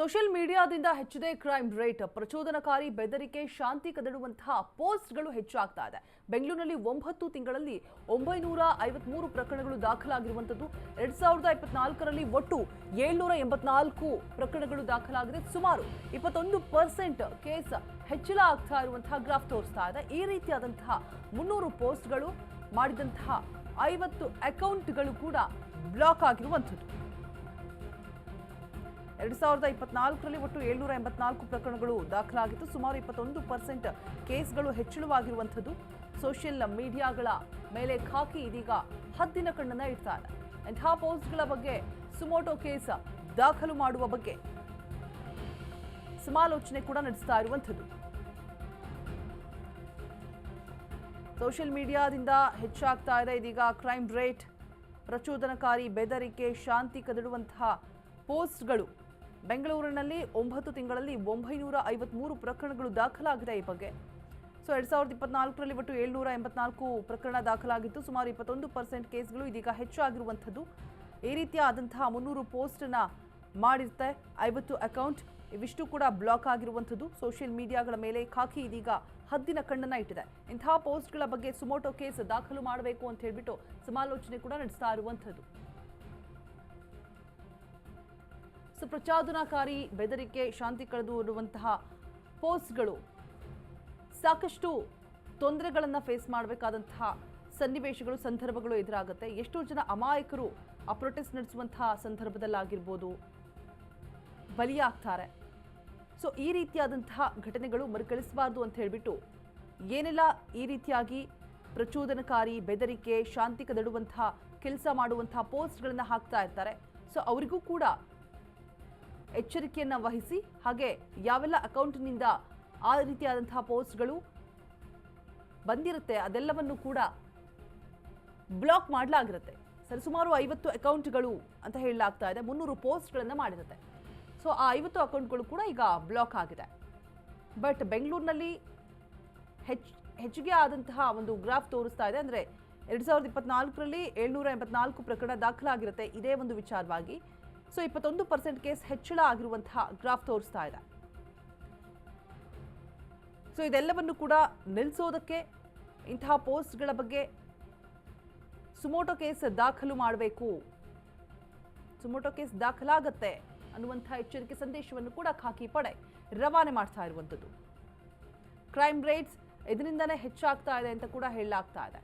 Social ಮೀಡಿಯಾದಿಂದ ಹೆಚ್ಚಿದೆ crime rate. ಪ್ರಚೋದನಕಾರಿ ಬೆದರಿಕೆ, ಶಾಂತಿ ಕದಡುವಂತಹ ಪೋಸ್ಟ್ಗಳು ಹೆಚ್ಚಾಗ್ತಾ ಇದೆ. ಬೆಂಗಳೂರಿನಲ್ಲಿ ಒಂಬತ್ತು ತಿಂಗಳಲ್ಲಿ ಒಂಬೈನೂರ ಐವತ್ಮೂರು ಪ್ರಕರಣಗಳು ದಾಖಲಾಗಿರುವಂಥದ್ದು. ಎರಡ್ ಸಾವಿರದ ಇಪ್ಪತ್ನಾಲ್ಕರಲ್ಲಿ ಒಟ್ಟು ಏಳ್ನೂರ ಎಂಬತ್ನಾಲ್ಕು ಪ್ರಕರಣಗಳು ದಾಖಲಾಗಿದೆ. ಸುಮಾರು ಇಪ್ಪತ್ತೊಂದು ಪರ್ಸೆಂಟ್ ಕೇಸ್ ಹೆಚ್ಚಳ ಆಗ್ತಾ ಇರುವಂತಹ ಗ್ರಾಫ್ ತೋರಿಸ್ತಾ ಇದೆ. ಈ ರೀತಿಯಾದಂತಹ ಮುನ್ನೂರು ಪೋಸ್ಟ್ಗಳು ಮಾಡಿದಂತಹ ಐವತ್ತು ಅಕೌಂಟ್ಗಳು ಕೂಡ ಬ್ಲಾಕ್ ಆಗಿರುವಂಥದ್ದು. ಎರಡು ಸಾವಿರದ ಇಪ್ಪತ್ನಾಲ್ಕರಲ್ಲಿ ಒಟ್ಟು ಏಳ್ನೂರ ಎಂಬತ್ನಾಲ್ಕು ಪ್ರಕರಣಗಳು ದಾಖಲಾಗಿತ್ತು. ಸುಮಾರು ಇಪ್ಪತ್ತೊಂದು ಪರ್ಸೆಂಟ್ ಕೇಸ್ಗಳು ಹೆಚ್ಚಳವಾಗಿರುವಂಥದ್ದು. ಸೋಷಿಯಲ್ ಮೀಡಿಯಾಗಳ ಮೇಲೆ ಖಾಕಿ ಇದೀಗ ಹದ್ದಿನ ಕಣ್ಣನ್ನ ಇಡ್ತಾರೆ. ಇದೆ ಪೋಸ್ಟ್ಗಳ ಬಗ್ಗೆ ಸುಮೋಟೋ ಕೇಸ್ ದಾಖಲು ಮಾಡುವ ಬಗ್ಗೆ ಸಮಾಲೋಚನೆ ಕೂಡ ನಡೆಸ್ತಾ ಇರುವಂಥದ್ದು. ಸೋಷಿಯಲ್ ಮೀಡಿಯಾದಿಂದ ಹೆಚ್ಚಾಗ್ತಾ ಇದೆ. ಇದೀಗ ಕ್ರೈಮ್ ರೇಟ್ ಪ್ರಚೋದನಕಾರಿ ಬೆದರಿಕೆ, ಶಾಂತಿ ಕದಡುವಂತಹ ಪೋಸ್ಟ್ಗಳು ಬೆಂಗಳೂರಿನಲ್ಲಿ ಒಂಬತ್ತು ತಿಂಗಳಲ್ಲಿ ಒಂಬೈನೂರ ಐವತ್ಮೂರು ಪ್ರಕರಣಗಳು ದಾಖಲಾಗಿದೆ ಈ ಬಗ್ಗೆ. ಸೊ, ಎರಡ್ ಸಾವಿರದ ಇಪ್ಪತ್ನಾಲ್ಕರಲ್ಲಿ ಒಟ್ಟು ಏಳ್ನೂರ ಎಂಬತ್ನಾಲ್ಕು ಪ್ರಕರಣ ದಾಖಲಾಗಿತ್ತು. ಸುಮಾರು ಇಪ್ಪತ್ತೊಂದು ಪರ್ಸೆಂಟ್ ಕೇಸ್ಗಳು ಇದೀಗ ಹೆಚ್ಚಾಗಿರುವಂಥದ್ದು. ಈ ರೀತಿಯಾದಂತಹ ಮುನ್ನೂರು ಪೋಸ್ಟನ್ನ ಮಾಡಿರುತ್ತೆ. ಐವತ್ತು ಅಕೌಂಟ್ ಇವಿಷ್ಟು ಕೂಡ ಬ್ಲಾಕ್ ಆಗಿರುವಂಥದ್ದು. ಸೋಷಿಯಲ್ ಮೀಡಿಯಾಗಳ ಮೇಲೆ ಖಾಕಿ ಇದೀಗ ಹದ್ದಿನ ಕಣ್ಣನ್ನು ಇಟ್ಟಿದೆ. ಇಂತಹ ಪೋಸ್ಟ್ಗಳ ಬಗ್ಗೆ ಸುಮೋಟೋ ಕೇಸ್ ದಾಖಲು ಮಾಡಬೇಕು ಅಂತ ಹೇಳಿಬಿಟ್ಟು ಸಮಾಲೋಚನೆ ಕೂಡ ನಡೆಸ್ತಾ ಇರುವಂಥದ್ದು. ಸೊ ಪ್ರಚೋದನಾಕಾರಿ ಬೆದರಿಕೆ, ಶಾಂತಿ ಕಳೆದು ಇರುವಂತಹ ಪೋಸ್ಟ್ಗಳು ಸಾಕಷ್ಟು ತೊಂದರೆಗಳನ್ನು ಫೇಸ್ ಮಾಡಬೇಕಾದಂತಹ ಸನ್ನಿವೇಶಗಳು, ಸಂದರ್ಭಗಳು ಎದುರಾಗುತ್ತೆ. ಎಷ್ಟೋ ಜನ ಅಮಾಯಕರು ಆ ಪ್ರೊಟೆಸ್ಟ್ ನಡೆಸುವಂತಹ ಸಂದರ್ಭದಲ್ಲಾಗಿರ್ಬೋದು ಬಲಿಯಾಗ್ತಾರೆ. ಸೊ ಈ ರೀತಿಯಾದಂತಹ ಘಟನೆಗಳು ಮರುಕಳಿಸಬಾರ್ದು ಅಂತ ಹೇಳಿಬಿಟ್ಟು ಏನೆಲ್ಲ ಈ ರೀತಿಯಾಗಿ ಪ್ರಚೋದನಕಾರಿ, ಬೆದರಿಕೆ, ಶಾಂತಿ ಕದಡುವಂತಹ ಕೆಲಸ ಮಾಡುವಂತಹ ಪೋಸ್ಟ್ಗಳನ್ನು ಹಾಕ್ತಾ ಇರ್ತಾರೆ. ಸೊ ಅವರಿಗೂ ಕೂಡ ಎಚ್ಚರಿಕೆಯನ್ನು ವಹಿಸಿ ಹಾಗೆ ಯಾವೆಲ್ಲ ಅಕೌಂಟ್ನಿಂದ ಆ ರೀತಿಯಾದಂತಹ ಪೋಸ್ಟ್ಗಳು ಬಂದಿರುತ್ತೆ ಅದೆಲ್ಲವನ್ನು ಕೂಡ ಬ್ಲಾಕ್ ಮಾಡಲಾಗಿರುತ್ತೆ. ಸರಿಸುಮಾರು ಐವತ್ತು ಅಕೌಂಟ್ಗಳು ಅಂತ ಹೇಳಲಾಗ್ತಾ ಇದೆ. ಮುನ್ನೂರು ಪೋಸ್ಟ್ಗಳನ್ನು ಮಾಡಿರುತ್ತೆ. ಸೊ, ಆ ಐವತ್ತು ಅಕೌಂಟ್ಗಳು ಕೂಡ ಈಗ ಬ್ಲಾಕ್ ಆಗಿದೆ. ಬಟ್ ಬೆಂಗಳೂರಿನಲ್ಲಿ ಹೆಚ್ ಹೆಚ್ಚಿಗೆ ಆದಂತಹ ಒಂದು ಗ್ರಾಫ್ ತೋರಿಸ್ತಾ ಇದೆ. ಅಂದರೆ ಎರಡು ಸಾವಿರದ ಇಪ್ಪತ್ನಾಲ್ಕರಲ್ಲಿ ಏಳ್ನೂರ ಎಂಬತ್ನಾಲ್ಕು ಪ್ರಕರಣ ದಾಖಲಾಗಿರುತ್ತೆ. ಇದೇ ಒಂದು ವಿಚಾರವಾಗಿ. ಸೊ ಇಪ್ಪತ್ತೊಂದು ಪರ್ಸೆಂಟ್ ಕೇಸ್ ಹೆಚ್ಚಳ ಆಗಿರುವಂತಹ ಗ್ರಾಫ್ ತೋರಿಸ್ತಾ ಇದೆ. ಸೊ ಇದೆಲ್ಲವನ್ನು ಕೂಡ ನಿಲ್ಲಿಸೋದಕ್ಕೆ ಇಂತಹ ಪೋಸ್ಟ್ಗಳ ಬಗ್ಗೆ ಸುಮೋಟೋ ಕೇಸ್ ದಾಖಲು ಮಾಡಬೇಕು. ಸುಮೋಟೋ ಕೇಸ್ ದಾಖಲಾಗತ್ತೆ ಅನ್ನುವಂಥ ಎಚ್ಚರಿಕೆ ಸಂದೇಶವನ್ನು ಕೂಡ ಖಾಕಿ ಪಡೆ ರವಾನೆ ಮಾಡ್ತಾ ಇರುವಂಥದ್ದು. ಕ್ರೈಮ್ ರೇಟ್ಸ್ ಇದರಿಂದನೇ ಹೆಚ್ಚಾಗ್ತಾ ಇದೆ ಅಂತ ಕೂಡ ಹೇಳಲಾಗ್ತಾ ಇದೆ.